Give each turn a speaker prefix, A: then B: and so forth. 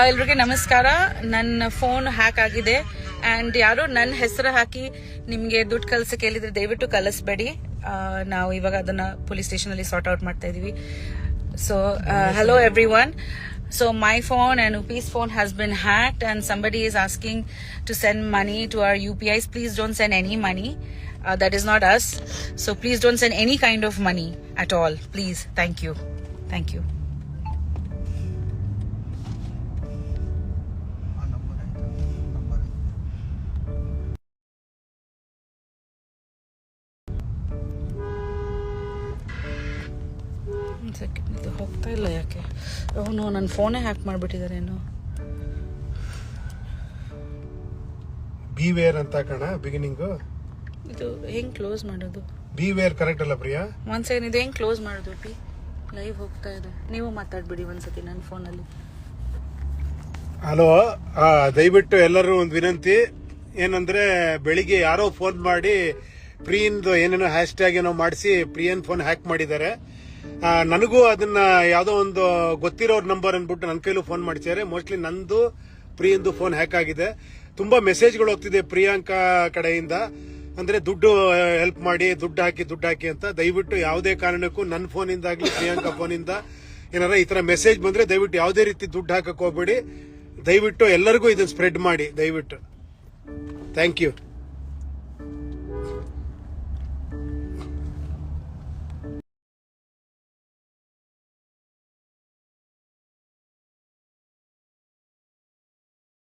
A: ಎಲ್ರಿಗೆ ನಮಸ್ಕಾರ. ನನ್ನ phone hack ಆಗಿದೆ. ಅಂಡ್ ಯಾರು ನನ್ನ ಹೆಸರು ಹಾಕಿ ನಿಮ್ಗೆ ದುಡ್ಡು ಕಳ್ಸ ಕೇಳಿದ್ರೆ ದಯವಿಟ್ಟು ಕಲಿಸ್ಬೇಡಿ ನಾವು ಇವಾಗ ಅದನ್ನ ಪೊಲೀಸ್ ಸ್ಟೇಷನ್ ಅಲ್ಲಿ ಸಾರ್ಟ್ ಔಟ್ ಮಾಡ್ತಾ ಇದೀವಿ. So hello everyone so my phone and office phone has been hacked and somebody is asking to send money to our U P Is please don't send any money that is not us so please don't send any kind of money at all please thank you thank you ಒಂದ್ second ಇದು ಹೋಗ್ತಾ ಇಲ್ಲ ಯಾಕೆ? ಅವನು ನನ್ನ ಫೋನೇ hack ಮಾಡಿಬಿಟ್ಟಿದ್ದಾರೇನು
B: B wear ಅಂತ ಕಣ ಬಿಗಿನಿಂಗು
A: ಇದು ಹೆಂಗೆ ಕ್ಲೋಸ್ ಮಾಡೋದು?
B: ಬಿ ವೇರ್ ಕರೆಕ್ಟ್ ಅಲ್ಲ ಪ್ರಿಯಾ?
A: ಒಂದ್ ಸೆಕೆಂಡ್ ಇದು ಹೆಂಗ್ ಕ್ಲೋಸ್ ಮಾಡೋದು ಬಿ ಲೈವ್ ಹೋಗ್ತಾ ಇದೆ. ನೀವು ಮಾತಾಡ್ಬಿಡಿ ಒಂದ್ಸತಿ ನನ್ನ ಫೋನಲ್ಲಿ
B: ಹಲೋ ದಯವಿಟ್ಟು ಎಲ್ಲರೂ ಒಂದು ವಿನಂತಿ. ಏನಂದ್ರೆ ಬೆಳಿಗ್ಗೆ ಯಾರೋ ಫೋನ್ ಮಾಡಿ ಪ್ರಿಯನ್ದು ಏನೇನೋ ಹ್ಯಾಶ್ ಟ್ಯಾಗ್ ಏನೋ ಮಾಡಿಸಿ ಪ್ರಿಯನ್ ಫೋನ್ ಹ್ಯಾಕ್ ಮಾಡಿದ್ದಾರೆ. ನನಗೂ ಅದನ್ನ ಯಾವುದೋ ಒಂದು ಗೊತ್ತಿರೋರ್ ನಂಬರ್ ಅನ್ಬಿಟ್ಟು ನನ್ನ ಕೈಲೂ ಫೋನ್ ಮಾಡಿದ್ದಾರೆ ಮೋಸ್ಟ್ಲಿ ನಂದು, ಪ್ರಿಯಂದು ಫೋನ್ ಹ್ಯಾಕ್ ಆಗಿದೆ. ತುಂಬಾ ಮೆಸೇಜ್ಗಳು ಹೋಗ್ತಿದೆ ಪ್ರಿಯಾಂಕಾ ಕಡೆಯಿಂದ. ಅಂದ್ರೆ ದುಡ್ಡು ಹೆಲ್ಪ್ ಮಾಡಿ, ದುಡ್ಡು ಹಾಕಿ ದುಡ್ಡು ಹಾಕಿ ಅಂತ. ದಯವಿಟ್ಟು ಯಾವುದೇ ಕಾರಣಕ್ಕೂ ನನ್ನ ಫೋನಿಂದ ಆಗ್ಲಿ ಪ್ರಿಯಾಂಕಾ ಫೋನಿಂದ ಏನಾರ ಈ ತರ ಮೆಸೇಜ್ ಬಂದ್ರೆ ದಯವಿಟ್ಟು ಯಾವುದೇ ರೀತಿ ದುಡ್ಡು ಹಾಕಕ್ ಹೋಗ್ಬೇಡಿ. ದಯವಿಟ್ಟು ಎಲ್ಲರಿಗೂ ಇದನ್ನ ಸ್ಪ್ರೆಡ್ ಮಾಡಿ, ದಯವಿಟ್ಟು. Thank you